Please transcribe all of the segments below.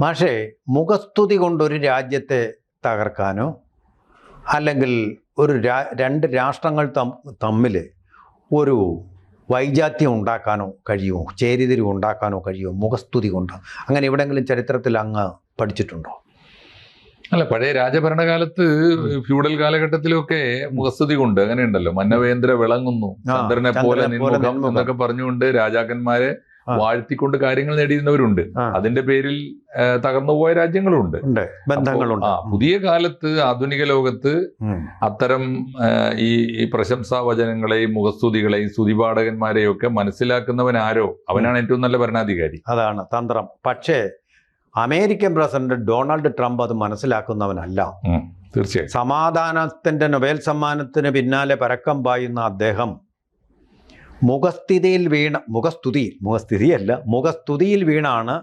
മാഷേ മുഖസ്തുതി കൊണ്ടൊരു രാജ്യത്തെ തകർക്കാനോ അല്ലെങ്കിൽ ഒരു രാ രണ്ട് രാഷ്ട്രങ്ങൾ തമ്മിൽ ഒരു വൈജാത്യം ഉണ്ടാക്കാനോ കഴിയുമോ? ചേരിതിരിവ് ഉണ്ടാക്കാനോ കഴിയുമോ? മുഖസ്തുതി കൊണ്ട്. അങ്ങനെ എവിടെയെങ്കിലും ചരിത്രത്തിൽ അങ്ങ് പഠിച്ചിട്ടുണ്ടോ? അല്ല പഴയ രാജഭരണകാലത്ത് ഫ്യൂഡൽ കാലഘട്ടത്തിലൊക്കെ മുഖസ്തുതി കൊണ്ട് അങ്ങനെയുണ്ടല്ലോ. മന്നവേന്ദ്ര വിളങ്ങുന്നു. ചന്ദ്രനെ പോലെ. എന്നൊക്കെ പറഞ്ഞുകൊണ്ട് രാജാക്കന്മാരെ. വാഴ്ത്തിക്കൊണ്ട് കാര്യങ്ങൾ നേടിയിരുന്നവരുണ്ട്. അതിന്റെ പേരിൽ തകർന്നു തകർന്നുപോയ രാജ്യങ്ങളുണ്ട്. ബന്ധങ്ങളുണ്ട്. ആ പുതിയ കാലത്ത് ആധുനിക ലോകത്ത്. അത്തരം ഈ ഈ പ്രശംസാ വചനങ്ങളെയും മുഖസ്തുതികളെയും സ്തുതിപാഠകന്മാരെയും ഒക്കെ മനസ്സിലാക്കുന്നവൻ ആരോ അവനാണ് ഏറ്റവും നല്ല ഭരണാധികാരി. അതാണ് തന്ത്രം. പക്ഷേ അമേരിക്കൻ പ്രസിഡന്റ് ഡൊണാൾഡ് ട്രംപ് അത് മനസ്സിലാക്കുന്നവനല്ല. തീർച്ചയായും. സമാധാനത്തിന്റെ നൊബേൽ സമ്മാനത്തിന് പിന്നാലെ പരക്കം പായുന്ന അദ്ദേഹം മുഖസ്ഥിതിയിൽ വീണ മുഖസ്തുതിയിൽ മുഖസ്ഥിതിയല്ല മുഖസ്തുതിയിൽ വീണാണ്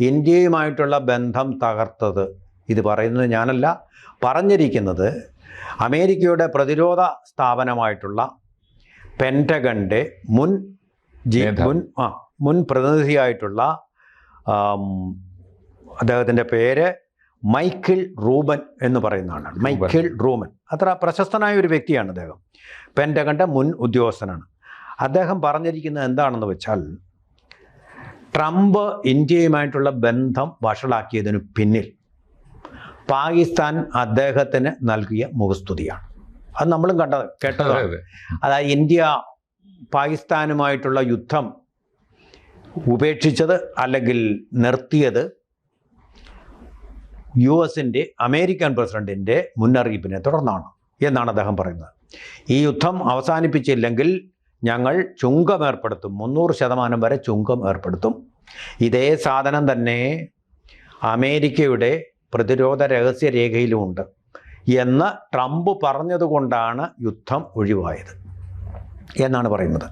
ഇന്ത്യയുമായിട്ടുള്ള ബന്ധം തകർത്തത്. ഇത് പറയുന്നത് ഞാനല്ല പറഞ്ഞിരിക്കുന്നത് അമേരിക്കയുടെ പ്രതിരോധ സ്ഥാപനമായിട്ടുള്ള പെന്റഗണ്ടെ മുൻ ജി മുൻ ആ മുൻ പ്രതിനിധിയായിട്ടുള്ള അദ്ദേഹത്തിന്റെ പേര് മൈക്കിൾ റൂബൻ എന്ന് പറയുന്ന ആളാണ് മൈക്കിൾ റൂബൻ. അത്ര പ്രശസ്തനായ ഒരു വ്യക്തിയാണ് അദ്ദേഹം. പെന്റഗണ്ടെ മുൻ ഉദ്യോഗസ്ഥനാണ്. അദ്ദേഹം പറഞ്ഞിരിക്കുന്നത് എന്താണെന്ന് വെച്ചാൽ ട്രംപ് ഇന്ത്യയുമായിട്ടുള്ള ബന്ധം വഷളാക്കിയതിനു പിന്നിൽ പാകിസ്ഥാൻ അദ്ദേഹത്തിന് നൽകിയ മുഖസ്തുതിയാണ്. അത് നമ്മളും കണ്ടത് കേട്ടത്? കേട്ടതാണ് അതെ. അതായത് ഇന്ത്യ പാകിസ്ഥാനുമായിട്ടുള്ള യുദ്ധം ഉപേക്ഷിച്ചത് അല്ലെങ്കിൽ നിർത്തിയത് യു എസിന്റെ അമേരിക്കൻ പ്രസിഡന്റിന്റെ മുന്നറിയിപ്പിനെ തുടർന്നാണ് എന്നാണ് അദ്ദേഹം പറയുന്നത്. ഈ യുദ്ധം അവസാനിപ്പിച്ചില്ലെങ്കിൽ ഞങ്ങൾ ചുങ്കം ഏർപ്പെടുത്തും. മുന്നൂറ് ശതമാനം വരെ ചുങ്കം ഏർപ്പെടുത്തും. ഇതേ സാധനം തന്നെ അമേരിക്കയുടെ പ്രതിരോധ രഹസ്യ രേഖയിലുമുണ്ട് എന്ന് ട്രംപ് പറഞ്ഞതുകൊണ്ടാണ് യുദ്ധം ഒഴിവായത് എന്നാണ് പറയുന്നത്.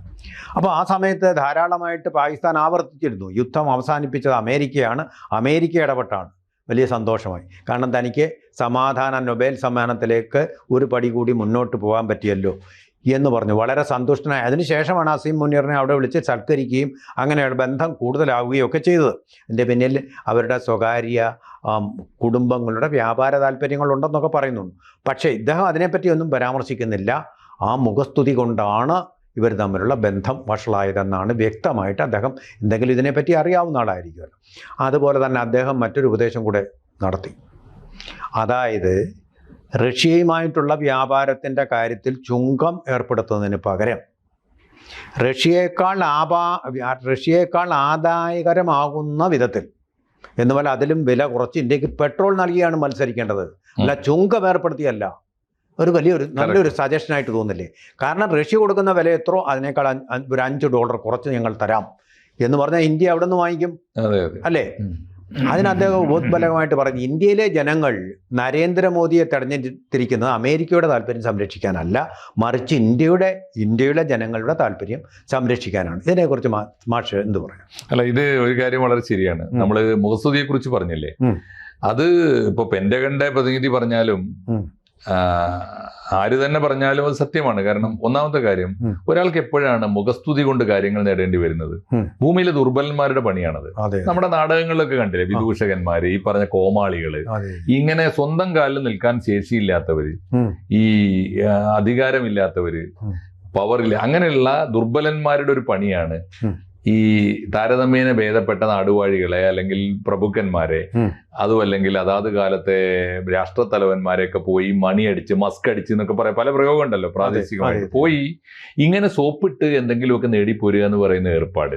അപ്പോൾ ആ സമയത്ത് ധാരാളമായിട്ട് പാകിസ്ഥാൻ ആവർത്തിച്ചിരുന്നു. യുദ്ധം അവസാനിപ്പിച്ചത് അമേരിക്കയാണ്. അമേരിക്ക ഇടപെട്ടാണ്. വലിയ സന്തോഷമായി. കാരണം തനിക്ക് സമാധാന നൊബേൽ സമ്മാനത്തിലേക്ക് ഒരു പടി കൂടി മുന്നോട്ട് പോകാൻ പറ്റിയല്ലോ. എന്ന് പറഞ്ഞു. വളരെ സന്തുഷ്ടനായി. അതിനുശേഷമാണ് അസീം മുനീറിനെ അവിടെ വിളിച്ച് സൽക്കരിക്കുകയും അങ്ങനെ ബന്ധം കൂടുതലാവുകയും ഒക്കെ ചെയ്തത്. എന്റെ പിന്നിൽ അവരുടെ സ്വകാര്യ കുടുംബങ്ങളുടെ വ്യാപാര താല്പര്യങ്ങളുണ്ടെന്നൊക്കെ പറയുന്നുണ്ട്. പക്ഷേ ഇദ്ദേഹം അതിനെപ്പറ്റി ഒന്നും പരാമർശിക്കുന്നില്ല. ആ മുഖസ്തുതി കൊണ്ടാണ് ഇവർ തമ്മിലുള്ള ബന്ധം വഷളായതെന്നാണ് വ്യക്തമായിട്ട് അദ്ദേഹം എന്തെങ്കിലും ഇതിനെപ്പറ്റി അറിയാവുന്ന ആളായിരിക്കുമല്ലോ. അതുപോലെ തന്നെ അദ്ദേഹം മറ്റൊരു ഉപദേശം കൂടെ നടത്തി. അതായത് റഷ്യയുമായിട്ടുള്ള വ്യാപാരത്തിന്റെ കാര്യത്തിൽ ചുങ്കം ഏർപ്പെടുത്തുന്നതിന് പകരം റഷ്യയേക്കാൾ ആപാ റഷ്യയേക്കാൾ ആദായകരമാകുന്ന വിധത്തിൽ എന്ന് പറഞ്ഞാൽ അതിലും വില കുറച്ച് ഇന്ത്യയ്ക്ക് പെട്രോൾ നൽകിയാണ് മത്സരിക്കേണ്ടത്. അല്ല ചുങ്കം ഏർപ്പെടുത്തിയല്ല. ഒരു വലിയൊരു നല്ലൊരു സജഷനായിട്ട് തോന്നില്ലേ? കാരണം റഷ്യ കൊടുക്കുന്ന വില എത്രയോ അതിനേക്കാൾ ഒരു അഞ്ച് ഡോളർ കുറച്ച് ഞങ്ങൾ തരാം എന്ന് പറഞ്ഞാൽ ഇന്ത്യ അവിടെ നിന്ന് വാങ്ങിക്കും അല്ലേ. അതിന് അദ്ദേഹം ഉപോത്ബലമായിട്ട് പറഞ്ഞു ഇന്ത്യയിലെ ജനങ്ങൾ നരേന്ദ്രമോദിയെ തെരഞ്ഞെടുത്തിരിക്കുന്നത് അമേരിക്കയുടെ താല്പര്യം സംരക്ഷിക്കാനല്ല മറിച്ച് ഇന്ത്യയുടെ ഇന്ത്യയുടെ ജനങ്ങളുടെ താല്പര്യം സംരക്ഷിക്കാനാണ്. ഇതിനെക്കുറിച്ച് മാഷ് എന്ത് പറയാം? അല്ല ഇത് ഒരു കാര്യം വളരെ ശരിയാണ്. നമ്മൾ നമ്മൾ മുഖസ്തുതിയെ കുറിച്ച് പറഞ്ഞില്ലേ അത് ഇപ്പൊ പെന്റഗന്റെ പ്രതിനിധി പറഞ്ഞാലും ആര് തന്നെ പറഞ്ഞാലും അത് സത്യമാണ്. കാരണം ഒന്നാമത്തെ കാര്യം. ഒരാൾക്ക് എപ്പോഴാണ് മുഖസ്തുതി കൊണ്ട് കാര്യങ്ങൾ നേടേണ്ടി വരുന്നത്? ഭൂമിയിലെ ദുർബലന്മാരുടെ പണിയാണത്. നമ്മുടെ നാടകങ്ങളിലൊക്കെ കണ്ടില്ലേ വിദൂഷകന്മാര് ഈ പറഞ്ഞ കോമാളികൾ. ഇങ്ങനെ സ്വന്തം കാലിൽ നിൽക്കാൻ ശേഷിയില്ലാത്തവര് ഈ അധികാരമില്ലാത്തവര്. പവറില്ല അങ്ങനെയുള്ള ദുർബലന്മാരുടെ ഒരു പണിയാണ്. ഈ താരതമ്യേന ഭേദപ്പെട്ട നാടുവാഴികളെ അല്ലെങ്കിൽ പ്രഭുക്കന്മാരെ അതുമല്ലെങ്കിൽ അതും അല്ലെങ്കിൽ അതാത് കാലത്തെ രാഷ്ട്രത്തലവന്മാരെയൊക്കെ പോയി മണിയടിച്ച് മസ്ക് അടിച്ച് എന്നൊക്കെ പറയാം. പല പ്രയോഗം ഉണ്ടല്ലോ പ്രാദേശികമായിട്ട്. പോയി ഇങ്ങനെ സോപ്പിട്ട് എന്തെങ്കിലുമൊക്കെ നേടിപ്പോരുക എന്ന് പറയുന്ന ഏർപ്പാട്.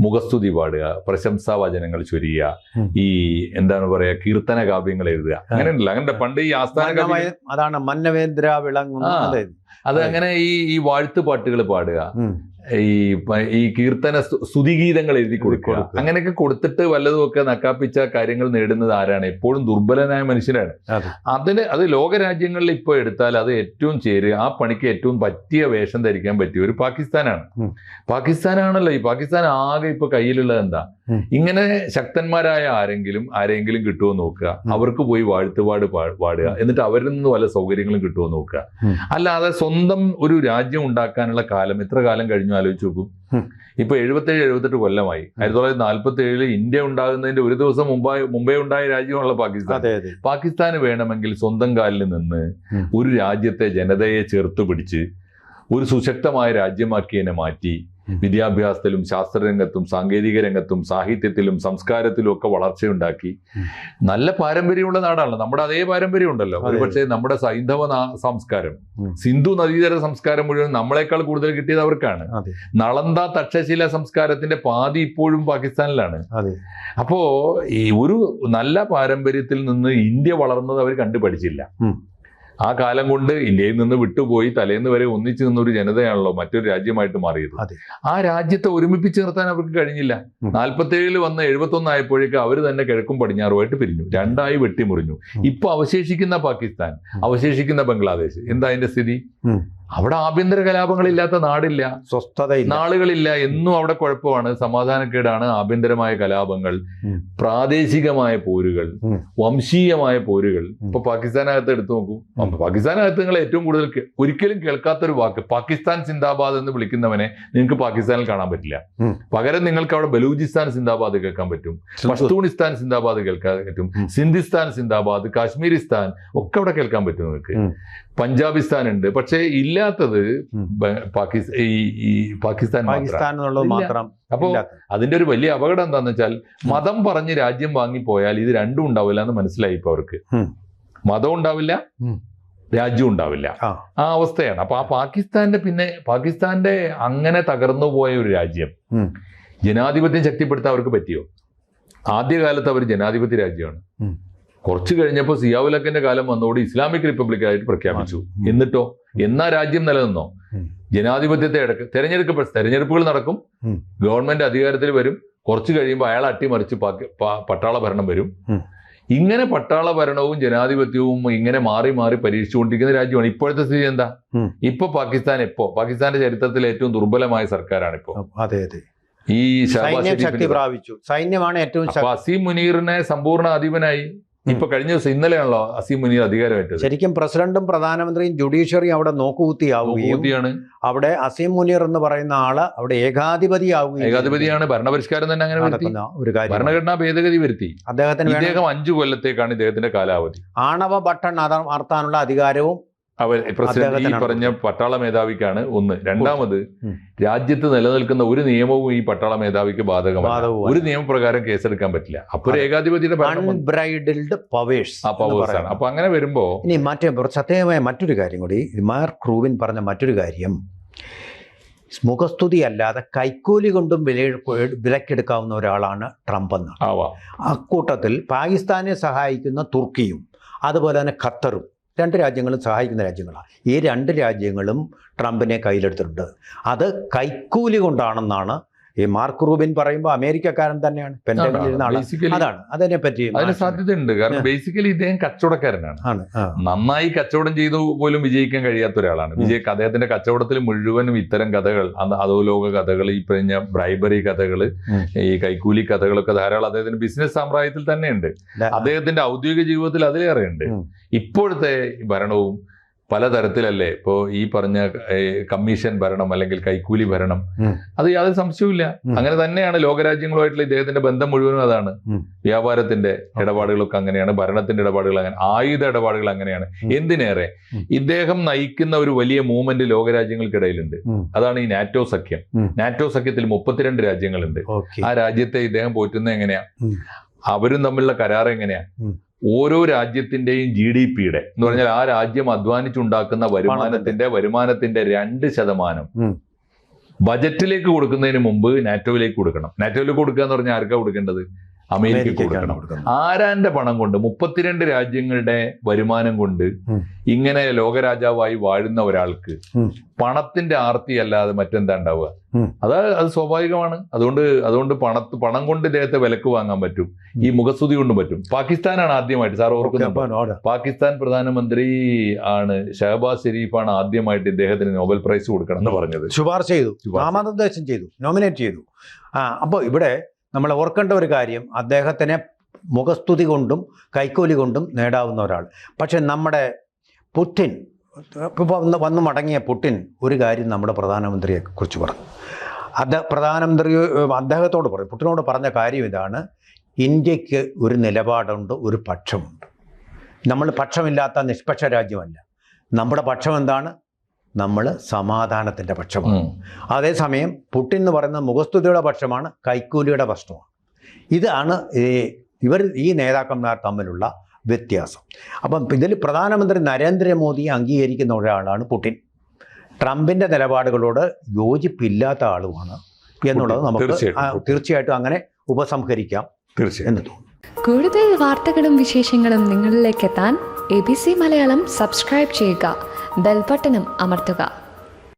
മുഖസ്തുതി പാടുക പ്രശംസാ വചനങ്ങൾ ചൊരിയുക ഈ എന്താണ് പറയാ കീർത്തന കാവ്യങ്ങൾ എഴുതുക. അങ്ങനെയല്ല അങ്ങനെ പണ്ട് ഈ ആസ്ഥാന അതാണ് മന്നവേന്ദ്ര വിളങ്ങുന്ന ആ. അത് അങ്ങനെ ഈ ഈ വാഴ്ത്തുപാട്ടുകൾ പാടുക. ഈ ഈ കീർത്തന സ്തു- സ്തുതിഗീതങ്ങൾ എഴുതി കൊടുക്കുക. അങ്ങനെയൊക്കെ കൊടുത്തിട്ട് വല്ലതുമൊക്കെ നക്കാപ്പിച്ച കാര്യങ്ങൾ നേടുന്നത് ആരാണ്? എപ്പോഴും ദുർബലനായ മനുഷ്യരാണ്. അതെ. അതിന് അത് ലോകരാജ്യങ്ങളിൽ ഇപ്പോൾ എടുത്താൽ അത് ഏറ്റവും ചേരുക ആ പണിക്ക് ഏറ്റവും പറ്റിയ വേഷം ധരിക്കാൻ പറ്റിയ ഒരു പാകിസ്ഥാനാണ്. പാകിസ്ഥാനാണല്ലോ ഈ പാകിസ്ഥാൻ ആകെ ഇപ്പൊ കയ്യിലുള്ളത് എന്താ? ഇങ്ങനെ ശക്തന്മാരായ ആരെങ്കിലും ആരെങ്കിലും കിട്ടുമോ നോക്കുക. അവർക്ക് പോയി വാഴ്ത്തുപാട് പാടുക. എന്നിട്ട് അവരിൽ നിന്ന് വല്ല സൗകര്യങ്ങളും കിട്ടുമോ നോക്കുക. അല്ലാതെ സ്വന്തം ഒരു രാജ്യം ഉണ്ടാക്കാനുള്ള കാലം എത്ര കാലം കഴിഞ്ഞു കഴിഞ്ഞു ആലോചിച്ച് നോക്കും. ഇപ്പൊ എഴുപത്തേഴ് എഴുപത്തെട്ട് കൊല്ലമായി. ആയിരത്തി തൊള്ളായിരത്തി നാല്പത്തി ഏഴിൽ ഇന്ത്യ ഉണ്ടാകുന്നതിന്റെ ഒരു ദിവസം മുമ്പായി മുമ്പേ ഉണ്ടായ രാജ്യമാണല്ലോ പാകിസ്ഥാൻ. പാകിസ്ഥാന് വേണമെങ്കിൽ സ്വന്തം കാലിൽ നിന്ന് ഒരു രാജ്യത്തെ ജനതയെ ചേർത്ത് പിടിച്ച് ഒരു സുശക്തമായ രാജ്യമാക്കിയതിനെ മാറ്റി. വിദ്യാഭ്യാസത്തിലും ശാസ്ത്രരംഗത്തും സാങ്കേതിക രംഗത്തും സാഹിത്യത്തിലും സംസ്കാരത്തിലും ഒക്കെ വളർച്ചയുണ്ടാക്കി. നല്ല പാരമ്പര്യമുള്ള നാടാണല്ലോ. നമ്മുടെ അതേ പാരമ്പര്യം ഉണ്ടല്ലോ ഒരുപക്ഷെ നമ്മുടെ സൈന്ധവ സംസ്കാരം സിന്ധു നദീതര സംസ്കാരം മുഴുവൻ നമ്മളെക്കാൾ കൂടുതൽ കിട്ടിയത് അവർക്കാണ്. നളന്ത തക്ഷശില സംസ്കാരത്തിന്റെ പാതി ഇപ്പോഴും പാകിസ്ഥാനിലാണ്. അപ്പോ ഈ ഒരു നല്ല പാരമ്പര്യത്തിൽ നിന്ന് ഇന്ത്യ വളർന്നത് അവർ കണ്ടുപഠിച്ചില്ല. ആ കാലം കൊണ്ട് ഇന്ത്യയിൽ നിന്ന് വിട്ടുപോയി തലേന്ന് വരെ ഒന്നിച്ചു നിന്ന ഒരു ജനതയാണല്ലോ മറ്റൊരു രാജ്യമായിട്ട് മാറിയത്. ആ രാജ്യത്തെ ഒരുമിപ്പിച്ച് നിർത്താൻ അവർക്ക് കഴിഞ്ഞില്ല. നാൽപ്പത്തേഴിൽ വന്ന് എഴുപത്തി ഒന്നായപ്പോഴേക്ക് അവർ തന്നെ കിഴക്കും പടിഞ്ഞാറുമായിട്ട് പിരിഞ്ഞു. രണ്ടായി വെട്ടിമുറിഞ്ഞു. ഇപ്പൊ അവശേഷിക്കുന്ന പാകിസ്ഥാൻ അവശേഷിക്കുന്ന ബംഗ്ലാദേശ്. എന്താ അതിന്റെ സ്ഥിതി. അവിടെ ആഭ്യന്തര കലാപങ്ങളില്ലാത്ത നാടില്ല. സ്വസ്ഥത നാളുകളില്ല. എന്നും അവിടെ കുഴപ്പമാണ്. സമാധാനക്കേടാണ് ആഭ്യന്തരമായ കലാപങ്ങൾ പ്രാദേശികമായ പോരുകൾ വംശീയമായ പോരുകൾ. ഇപ്പൊ പാകിസ്ഥാനകത്ത് എടുത്തു നോക്കൂ. പാകിസ്ഥാനകത്ത് നിങ്ങൾ ഏറ്റവും കൂടുതൽ ഒരിക്കലും കേൾക്കാത്തൊരു വാക്ക് പാകിസ്ഥാൻ സിന്ദാബാദ് എന്ന് വിളിക്കുന്നവനെ നിങ്ങൾക്ക് പാകിസ്ഥാനിൽ കാണാൻ പറ്റില്ല. പകരം നിങ്ങൾക്ക് അവിടെ ബലൂചിസ്ഥാൻ സിന്ദാബാദ് കേൾക്കാൻ പറ്റും. പഷ്തൂണിസ്ഥാൻ സിന്ദാബാദ് കേൾക്കാൻ പറ്റും. സിന്ധിസ്ഥാൻ സിന്ദാബാദ് കാശ്മീരിസ്ഥാൻ ഒക്കെ അവിടെ കേൾക്കാൻ പറ്റും നിങ്ങൾക്ക്. പഞ്ചാബിസ്ഥാൻ ഉണ്ട്. പക്ഷേ ഇല്ലാത്തത് പാകിസ്ഥാൻ ഈ ഈ പാകിസ്ഥാൻ പാകിസ്ഥാൻ എന്നുള്ളത് മാത്രം അപ്പോ അതിന്റെ ഒരു വലിയ അപകടം എന്താന്ന് വെച്ചാൽ മതം പറഞ്ഞ് രാജ്യം വാങ്ങി പോയാൽ ഇത് രണ്ടും ഉണ്ടാവില്ല എന്ന് മനസ്സിലായി ഇപ്പൊ അവർക്ക്. മതം ഉണ്ടാവില്ല രാജ്യം ഉണ്ടാവില്ല. ആ. അവസ്ഥയാണ്. അപ്പൊ ആ പാകിസ്ഥാന്റെ പിന്നെ പാകിസ്ഥാന്റെ അങ്ങനെ തകർന്നു പോയ ഒരു രാജ്യം. ജനാധിപത്യം ശക്തിപ്പെടുത്താൻ അവർക്ക് പറ്റിയോ? ആദ്യകാലത്ത് അവർ ജനാധിപത്യ രാജ്യമാണ്. കുറച്ച് കഴിഞ്ഞപ്പോൾ സിയാവുലക്കിന്റെ കാലം വന്നോട് ഇസ്ലാമിക് റിപ്പബ്ലിക് ആയിട്ട് പ്രഖ്യാപിച്ചു. എന്നിട്ടോ? എന്നാ രാജ്യം നിലനിന്നോ. ജനാധിപത്യത്തെ ഇടയ്ക്ക് തെരഞ്ഞെടുക്കപ്പെട്ട തെരഞ്ഞെടുപ്പുകൾ നടക്കും. ഗവൺമെന്റ് അധികാരത്തിൽ വരും. കുറച്ച് കഴിയുമ്പോൾ അയാൾ അട്ടിമറിച്ച് പട്ടാള ഭരണം വരും. ഇങ്ങനെ പട്ടാള ഭരണവും ജനാധിപത്യവും ഇങ്ങനെ മാറി മാറി പരീക്ഷിച്ചുകൊണ്ടിരിക്കുന്ന രാജ്യമാണ്. ഇപ്പോഴത്തെ സ്ഥിതി എന്താ. ഇപ്പൊ പാകിസ്ഥാൻ എപ്പോ? പാകിസ്ഥാന്റെ ചരിത്രത്തിൽ ഏറ്റവും ദുർബലമായ സർക്കാരാണ് ഇപ്പോ അതെ അതെ. ഈ ശക്തി പ്രാപിച്ചു സൈന്യമാണ് ഏറ്റവും അസീം മുനീറിനെ സമ്പൂർണ അധീപനായി. ഇപ്പൊ കഴിഞ്ഞ ദിവസം ഇന്നലെയാണല്ലോ അസീം മുനീർ അധികാരമായിട്ട് ശരിക്കും പ്രസിഡന്റും പ്രധാനമന്ത്രിയും ജുഡീഷ്യറിയും അവിടെ നോക്കുകുത്തിയാവുകയും ഊതിയാണ് അവിടെ അസീം മുനീർ എന്ന് പറയുന്ന ആൾ അവിടെ ഏകാധിപതിയാവുകയും ഏകാധിപതിയാണ് ഭരണപരിഷ്കാരം തന്നെ അങ്ങനെ ഒരു കാര്യം ഭരണഘടനാ ഭേദഗതി വരുത്തി. അദ്ദേഹത്തിന് അഞ്ചു കൊല്ലത്തേക്കാണ് ഇദ്ദേഹത്തിന്റെ കാലാവധി. ആണവ ബട്ടൺ അർത്താനുള്ള അധികാരവും അവർ പ്രസിഡന്റ് ഈ പറഞ്ഞ പട്ടാള മേധാവിക്കാണ് ഒന്ന്. രണ്ടാമത്. രാജ്യത്ത് നിലനിൽക്കുന്ന ഒരു നിയമവും ഈ പട്ടാള മേധാവിക്ക് ബാധകമാണ് ഒരു നിയമപ്രകാരം കേസെടുക്കാൻ പറ്റില്ല. അപ്പൊ ഒരു ഏകാധിപതിയുടെ ഭരണം അൺബ്രൈഡിൽഡ് പവേഴ്സ് ആ പവേഴ്സ് ആണ്. അപ്പൊ അങ്ങനെ വരുമ്പോ ഇനി മറ്റേ സത്യമായ മറ്റൊരു കാര്യം കൂടി. മാർക്ക് റൂബിൻ പറഞ്ഞ മറ്റൊരു കാര്യം. മുഖസ്തുതി അല്ലാതെ കൈക്കൂലി കൊണ്ടും വില വിലക്കെടുക്കാവുന്ന ഒരാളാണ് ട്രംപ് എന്ന് അക്കൂട്ടത്തിൽ പാകിസ്ഥാനെ സഹായിക്കുന്ന തുർക്കിയും അതുപോലെ തന്നെ ഖത്തറും രണ്ട് രാജ്യങ്ങളും സഹായിക്കുന്ന രാജ്യങ്ങളാണ്. ഈ രണ്ട് രാജ്യങ്ങളും ട്രംപിനെ കയ്യിലെടുത്തിട്ടുണ്ട്. അത് കൈക്കൂലി കൊണ്ടാണെന്നാണ് ഈ മാർക്ക് റൂബിൻ പറയുമ്പോൾ അമേരിക്കക്കാരൻ തന്നെയാണ്. ഇരുന്ന ആളാണ്. അതാണ്. അതിനെ പറ്റി അതിന് സാധ്യതയുണ്ട്. കാരണം ബേസിക്കലി ഇദ്ദേഹം കച്ചവടക്കാരനാണ്. നന്നായി കച്ചവടം ചെയ്തു പോലും വിജയിക്കാൻ കഴിയാത്ത ഒരാളാണ്. വിജയ അദ്ദേഹത്തിന്റെ കച്ചവടത്തിൽ മുഴുവനും ഇത്തരം കഥകൾ അധോലോക കഥകൾ ഈ പറഞ്ഞ ബ്രൈബറി കഥകൾ ഈ കൈക്കൂലി കഥകളൊക്കെ ധാരാളം അദ്ദേഹത്തിന്റെ ബിസിനസ് സാമ്രാജ്യത്തിൽ തന്നെയുണ്ട്. അദ്ദേഹത്തിന്റെ ഔദ്യോഗിക ജീവിതത്തിൽ അതിലേറെയുണ്ട്. ഇപ്പോഴത്തെ ഭരണവും പലതരത്തിലല്ലേ? ഇപ്പോ ഈ പറഞ്ഞ കമ്മീഷൻ ഭരണം അല്ലെങ്കിൽ കൈക്കൂലി ഭരണം. അത് യാതൊരു സംശയവുമില്ല. അങ്ങനെ തന്നെയാണ് ലോകരാജ്യങ്ങളുമായിട്ടുള്ള ഇദ്ദേഹത്തിന്റെ ബന്ധം മുഴുവനും അതാണ്. വ്യാപാരത്തിന്റെ ഇടപാടുകളൊക്കെ അങ്ങനെയാണ് ഭരണത്തിന്റെ ഇടപാടുകൾ അങ്ങനെ ആയുധ ഇടപാടുകൾ അങ്ങനെയാണ്. എന്തിനേറെ? ഇദ്ദേഹം നയിക്കുന്ന ഒരു വലിയ മൂവ്മെന്റ് ലോകരാജ്യങ്ങൾക്കിടയിലുണ്ട്. അതാണ് ഈ നാറ്റോ സഖ്യം. നാറ്റോ സഖ്യത്തിൽ മുപ്പത്തിരണ്ട് രാജ്യങ്ങളുണ്ട്. ആ രാജ്യത്തെ ഇദ്ദേഹം പോറ്റുന്നത് എങ്ങനെയാ? അവരും തമ്മിലുള്ള കരാർ എങ്ങനെയാ. ഓരോ രാജ്യത്തിന്റെയും ജി ഡി പിയുടെ എന്ന് പറഞ്ഞാൽ ആ രാജ്യം അധ്വാനിച്ചുണ്ടാക്കുന്ന വരുമാനത്തിന്റെ വരുമാനത്തിന്റെ രണ്ട് ശതമാനം. ബജറ്റിലേക്ക് കൊടുക്കുന്നതിന് മുമ്പ് നാറ്റോയിലേക്ക് കൊടുക്കണം നാറ്റോയിലേക്ക് കൊടുക്കുക എന്ന് പറഞ്ഞാൽ ആർക്കാ കൊടുക്കേണ്ടത് അമേരിക്കക്ക് അമേരിക്കയ്ക്കാണ് കൊടുക്കണം. ആരാന്റെ പണം കൊണ്ട് മുപ്പത്തിരണ്ട് രാജ്യങ്ങളുടെ വരുമാനം കൊണ്ട് ഇങ്ങനെ ലോകരാജാവായി വാഴുന്ന ഒരാൾക്ക് പണത്തിന്റെ ആർത്തി അല്ലാതെ മറ്റെന്താ ഉണ്ടാവുക. അത് അത് സ്വാഭാവികമാണ്. അതുകൊണ്ട് അതുകൊണ്ട് പണത്ത് പണം കൊണ്ട് ഇദ്ദേഹത്തെ വിലക്ക് വാങ്ങാൻ പറ്റും. ഈ മുഖസ്തുതി കൊണ്ടും പറ്റും. പാകിസ്ഥാനാണ് ആദ്യമായിട്ട്. സാർ നോട്. പാകിസ്ഥാൻ പ്രധാനമന്ത്രി ആണ് ഷഹബാസ് ഷെരീഫാണ് ആദ്യമായിട്ട് ഇദ്ദേഹത്തിന് നോബൽ പ്രൈസ് കൊടുക്കണം എന്ന് പറഞ്ഞത്. ശുപാർശ ചെയ്തു. നാമനിർദ്ദേശം ചെയ്തു. നോമിനേറ്റ് ചെയ്തു. ആ അപ്പോൾ ഇവിടെ നമ്മൾ ഓർക്കേണ്ട ഒരു കാര്യം അദ്ദേഹത്തിനെ മുഖസ്തുതി കൊണ്ടും കൈക്കൂലി കൊണ്ടും നേടാവുന്ന ഒരാൾ. പക്ഷെ നമ്മുടെ പുട്ടിൻ ഇപ്പോൾ വന്ന് വന്ന് മടങ്ങിയ പുട്ടിൻ ഒരു കാര്യം നമ്മുടെ പ്രധാനമന്ത്രിയെ കുറിച്ച് പറഞ്ഞു. അത് പ്രധാനമന്ത്രി അദ്ദേഹത്തോട് പറയും പുട്ടിനോട് പറഞ്ഞ കാര്യം ഇതാണ് ഇന്ത്യയ്ക്ക് ഒരു നിലപാടുണ്ട് ഒരു പക്ഷമുണ്ട്. നമ്മൾ പക്ഷമില്ലാത്ത നിഷ്പക്ഷ രാജ്യമല്ല. നമ്മുടെ പക്ഷം എന്താണ് നമ്മൾ സമാധാനത്തിന്റെ പക്ഷമാണ്. അതേസമയം പുട്ടിൻ എന്ന് പറയുന്ന മുഖസ്തുതിയുടെ പക്ഷമാണ് കൈക്കൂലിയുടെ പക്ഷമാണ് ഇതാണ് ഇവർ ഈ നേതാക്കന്മാർ തമ്മിലുള്ള വ്യത്യാസം. അപ്പം ഇതിൽ പ്രധാനമന്ത്രി നരേന്ദ്രമോദിയെ അംഗീകരിക്കുന്ന ഒരാളാണ് പുട്ടിൻ. ട്രംപിന്റെ നിലപാടുകളോട് യോജിപ്പില്ലാത്ത ആളുമാണ് എന്നുള്ളത് നമുക്ക് തീർച്ചയായിട്ടും. തീർച്ചയായിട്ടും അങ്ങനെ ഉപസംഹരിക്കാം തീർച്ചയായും എന്ന് തോന്നുന്നു. കൂടുതൽ വാർത്തകളും വിശേഷങ്ങളും നിങ്ങളിലേക്ക് എത്താൻ A B C Malayalam subscribe ചെയ്യുക. ബെൽബട്ടനും അമർത്തുക.